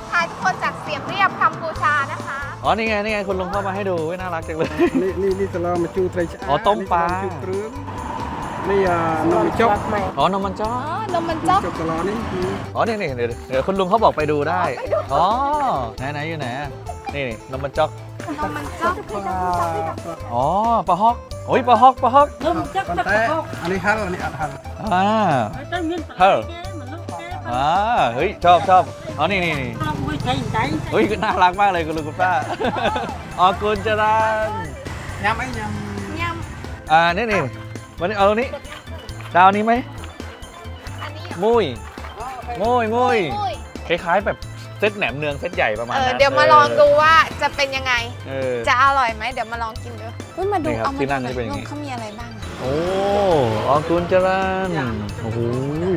กทายทุกคนจากเสียมเรียบกัมพูชานะคะ อ๋อ นี่ไง นี่ไง คุณลุงเข้ามาให้ดูเว้ยน่ารักจังเลย នេះនេះនេះស្លមកជូរត្រីឆ្អា អូต้មប៉ា នេះស្លមកជូរគ្រឿងនេះអានំចុក อ๋อนมมันจ้อ อ๋อนมมันจ๊อก ចុកស្លនេះគឺ อ๋อ นี่นี่เดี๋ยวเดี๋ยวคุณลุงเขาบอกไปดูได้ อ๋อ ไหนไหนอยู่ไหนอะนี่นี่นมมันจ๊อก นมมันจ๊อก อ๋อ ปลาฮอกโอ้ย ปลาฮอก ปลาฮอก នំចឹក ប៉ុ ទឹក ន្តែ កក អានេះហិលអានេះអត់ហិល อ่า ហើយទៅមានប្រ ហើ គេមកលុកគេ อ่า เฮ้ย ชอบชอบ อ๋อ นี่นี่นี่เฮ้ยน่ารักมากเลยคุณลุงคุณป้า อ๋อคุณจรันยำไอ้ยำยำอ่า นี่นี่วันนี้เอาตรงนี้ดาวนี้ไหมมุ้ยมุ้ยมุ้ยคล้ายๆแบบเซตแหนมเนืองเซตใหญ่ประมาณนั้นเดี๋ยวมาลองดูว่าจะเป็นยังไงจะอร่อยไหมเดี๋ยวมาลองกินดูเฮ้ยมาดูเอามาที่นั่นี้ เขามีอะไรบ้าง โอ้ออกุณจรันโอ้โห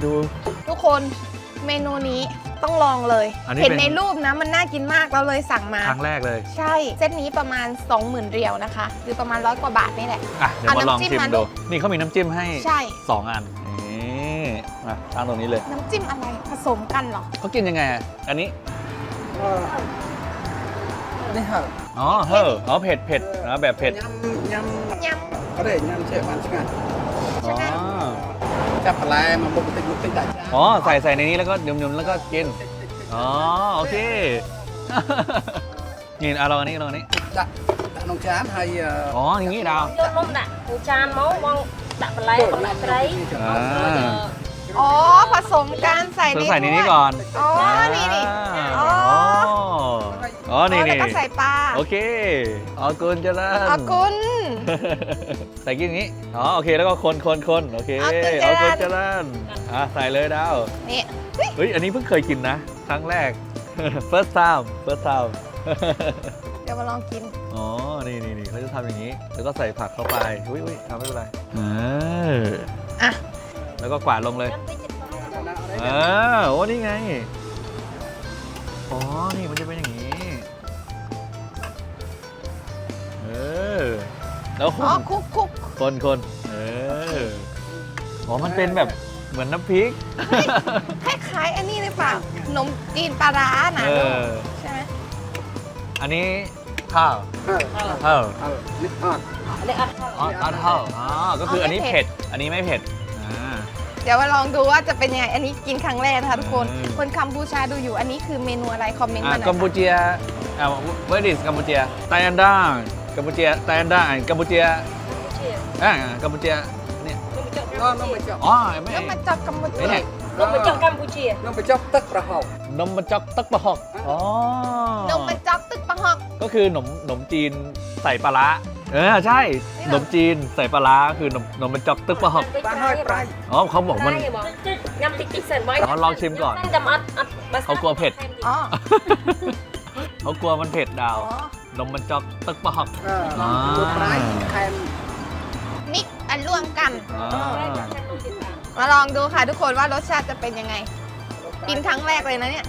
ดู ทุกคนเมนูนี้ ต้องลองเลยนนเห็น ในรูปนะมันน่ากินมากเราเลยสั่งมา ครั้งแรกเลย ใช่เส้นนี้ประมาณ 20,000เรียวนะคะ หรือประมาณร้อยกว่าบาทนี่แหละ อะ เดี๋ยวมาลองชิมดู นี่เขามีน้ำจิ้มให้ใช่ สองอัน นี่อะางตรงนี้เลย น้ำจิ้มอะไรผสมกันหรอ เขากินยังไงอันนี้ นี่ฮะอ๋อ เฮ้ออ๋อ เผ็ดเผ็ดอ๋แบบเผ็ดยำยำยำ ก็ได้ยำเชฟมันใช่ไหมอ๋อ មកមុខបន្តិចមុខបន្តិចដាក់ចាន อ๋อ ใส่ใส่ในนี้แล้วก็ยุ่มๆแล้วก็กิน อ๋อ โอเค นี่เอาลองอันนี้ลองอันนี้ ដាក់ដាក់ក្នុងចានហើយអឺ อ๋อ อย่างนี้ดาว យកនំដាក់ក្នុងចានមកបងដាក់បន្លែបងដាក់ត្រី อ่า ำอ๋อ ผสมกันใส่ ต้ ใน องใส่ในนี้ ถ้วย ก่อน อ๋อ นี่นี่ า อ๋อ อ๋อนี่นี่ก็ใส่ปลาโอเคอ๋อกุนเจริญอากุน ใส่กินอย่างนี้อ๋อโอเคแล้วก็คนคนคนโอเคอ๋อกุลเจริญออกุนเจริญอะใส่เลยดาวนี่เฮ้ยอันนี้เพิ่งเคยกินนะ ครั้งแรก first time first time เดี๋ยวมาลองกินอ๋อ นี่นี่นี่เขาจะทำอย่างนี้ แล้วก็ใส่ผักเข้าไป อุ้ยอุ้ยทำไม่เป็นไรเอออะแล้วก็กวาดลงเลยเออโอ้นี่ไง อ๋อ นี่มันจะเป็นอย่างนี้ แล้วคนคุกคุกคนคนเอออ๋อมันเป็นแบบเหมือนน้ำพริก คล้ายๆอันนี้เลยเปล่าขนมจีนปลาร้านะใช่ไหมอันนี้ข้าวข้าวเอาลิออนนี้าวข้าวข้าวอ๋อก็คืออันนี้เผ็ด อันนี้ไม่เผ็ดเดี๋ยวมาลองดูว่าจะเป็นยังไงอันนี้กินครั้งแรกนะคะทุกคนคนคัมพูชาดูอยู่อันนี้คือเมนูอะไรคอมเมนต์อ่ามาหน่อยกัมพูชาเจียอ่า where is กัมพูชาไยไตอันดา กัมพูชาแทนได้กัมพูชา Campuchia อ่ากัมพูชาเนี่ยกัมพูชาจอกอ๋อไม่น้องมาจอกกัมพูชาเนี่นมาจอกกัมพูชาน้อมาจอกตึกประหอกนมมาจอกตึกประหอกอ๋อนมมาจอกตึกประหอกก็คือขนมหนมจีนใส่ปลาร้เออใช่ขนมจีนใส่ปลาคือนมนมมัจอกตึกปลาหอกปลาห้อยปลาอ๋อเขาบอกมันน้ำติ๊กติ๊กเซนไว้ลองชิมก่อนเขากลัวเผ็ดเขากลัวมันเผ็ดดาว นมมันจอะตึกปอกเอออตัวร้ายแคมมิกอันร่วมกันมาลองดูค่ะทุกคนว่ารสชาติจะเป็นยังไง กินครั้งแรกเลยนะเนี่ย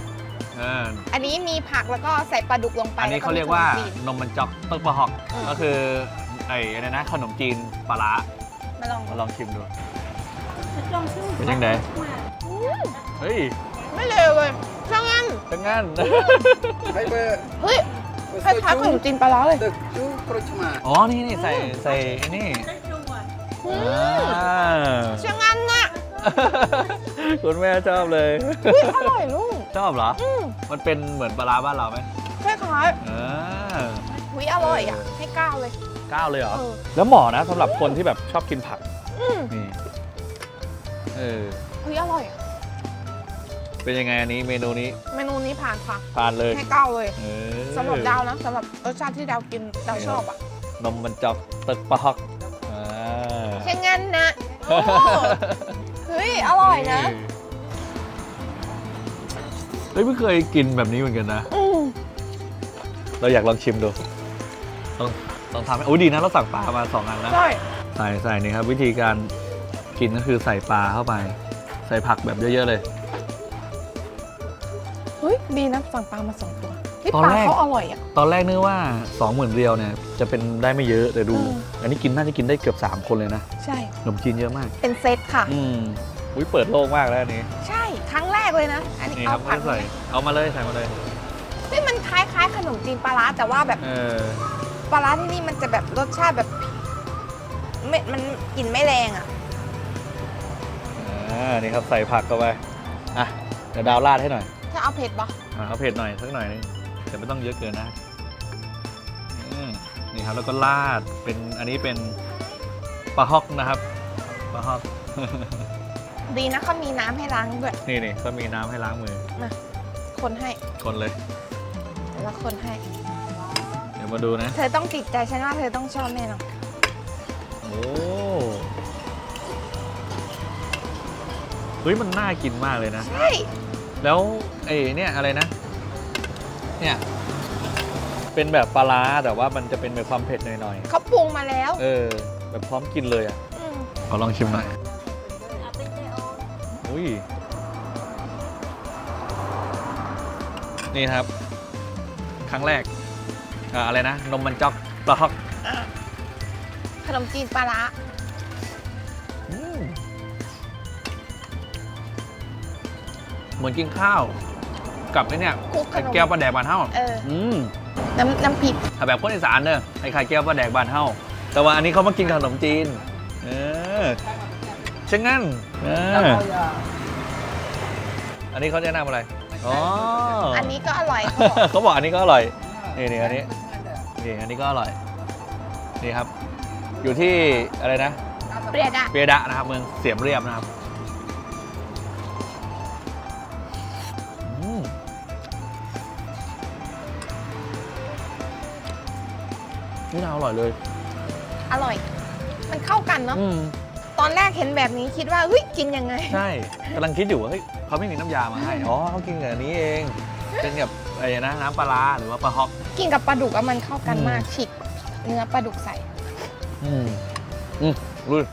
อันนี้มีผักแล้วก็ใส่ปลาดุกลงไปอันนี้เขาเรียกว่านมมันจอกตึกปะกอกก็คือไอ้อะไรนะขนมจีนปลาร้ามาลองมาลองชิมดูเป็นยังไงเฮ้ยไม่เลวเลยช่างงั้นเป็นงั้น ไฟเบอร์เฮ้ย คล้ายๆขนมจีนปลาล้าเลย Tekju ชมาอ๋อ นี่นี่ใส่ใส่ไอ้นี่อ่าเชียงอันน่ะคุณแม่ชอบเลย อุ๊อร่อยลูก ชอบเหรอ อืมมันเป็นเหมือนปลาร้าบ้านเราไหมคล้ายเออๆอุ๊ยอร่อยอะ ให้ก้าวเลย ก้าวเลยเหรอแล้วหมอนะสำหรับคนที่แบบชอบกินผัก อืมนี่ เออ อุ๊ยอร่อยอะ เป็นยังไงอันนี้เมนูนี้เมนูนี้ผ่านค่ะทานเลยให้ก้าวเลยเออสำหรับดาวนะสำหรับรสชาติที่ดาวกินดาวชอบอะนมมันจอกตึกปะฮอกอ่าช่างงั้นนะโอ้เฮ้ยอร่อยนะเฮ้ยไม่เคยกินแบบนี้เหมือนกันนะอืมเราอยากลองชิมดูต้องต้องทำให้โอ้ยดีนะเราสั่งปลามาสองอันแล้วใช่ใส่ใส่นี่ครับ วิธีการกินก็คือใส่ปลาเข้าไป ใส่ผักแบบเยอะ ๆ เลยเฮ้ยดีนะสั่งปลามาสองตัวที่ตอนปลาแรก เขาอร่อยอะ ตอนแรกนึกว่า 20,000เรียวเนี่ยจะเป็นได้ไม่เยอะแต่ดู อืม อันนี้กินน่าจะกินได้เกือบ 3 คนเลยนะใช่ ขนมจีนเยอะมาก เป็นเซตค่ะ อืมอุ้ยเปิดโลกมากแล้วอันนี้ใช่ครั้งแรกเลยนะ อันนี้นี่คเอารับผัไม่กได้ใส่เอามาเลยใส่มาเลยมันคล้ายๆ ขนมจีนปลาร้าแต่ว่าแบบเออปลาร้าที่นี่มันจะแบบรสชาติแบบไม่มันกลิ่นไม่แรงอะ อ่านี่ครับใส่ผักเข้าไปอะเดี๋ยวดาวราดให้หน่อย ถ้าเอาเผ็ดปะอ่าเอาเผ็ดหน่อยสักหน่อยนึงแต่ไม่ต้องเยอะเกินนะอืมนี่ครับแล้วก็ราดเป็นอันนี้เป็นปลาฮอกนะครับปลาฮอก ดีนะเขามีน้ำให้ล้างด้วย นี่นี่ก็มีน้ำให้ล้างมือคนให้คนเลยแล้วคนให้ เดี๋ยวมาดูนะ เธอต้องติดใจฉันว่าเธอต้องชอบแน่นอนโอ้เฮ้ยมันน่ากินมากเลยนะ ใช่ แล้ว เอ้เนี่ยอะไรนะ เนี่ยเป็นแบบปลาร้าแต่ว่ามันจะเป็นแบบความเผ็ดหน่อยๆเขาปรุงมาแล้วเออ แบบพร้อมกินเลยอะ อืขอลองชิมหน่อย อุ้ย นี่ครับ ครั้งแรกอ่อะไรนะ นมมันจอกปลาฮอกขนมจีนปลาร้าเหมือนกินข้าว กับไอ้เนี่ยคลุกขไข่นมแก้วปลาแดกบานเท่าเออ อืมน้ำน้ำพริกถ้าแบบคนอีสานเนอะไอ้ไข่แก้วปลาแดกบานเท่าแต่ว่าอันนี้เขามากินขนมจีน เออช่างงั้นเอออันนี้เขาแนะนำอะไรอ๋ออั อันนี้ก็อร่อยเขาบอกเขาบอกอันนี้ก็อร่อย นี่นี่อันนี้ นี่อันนี้ก็อร่อย นี่ครับ อยู่ที่อะไรนะ เปรี้ยดอะเปียดะนะครับเมืองเสียมเรียบนะครับ นี่น่าอร่อยเลย อร่อย มันเข้ากันเนาะ อืมตอนแรกเห็นแบบนี้คิดว่าเฮ้ยกินยังไง ใช่กำลังคิดอยู่ว่าเฮ้ยเขาไม่มีน้ำยามาให้ อ๋อเขากินกับอันนี้เองเป็นกับอะไรนะน้ำปลาร้าหรือว่าปลาฮอก กินกับปลาดุกอะมันเข้ากันอืมมากฉีกเนื้อปลาดุกใส่ อืมอืมลุย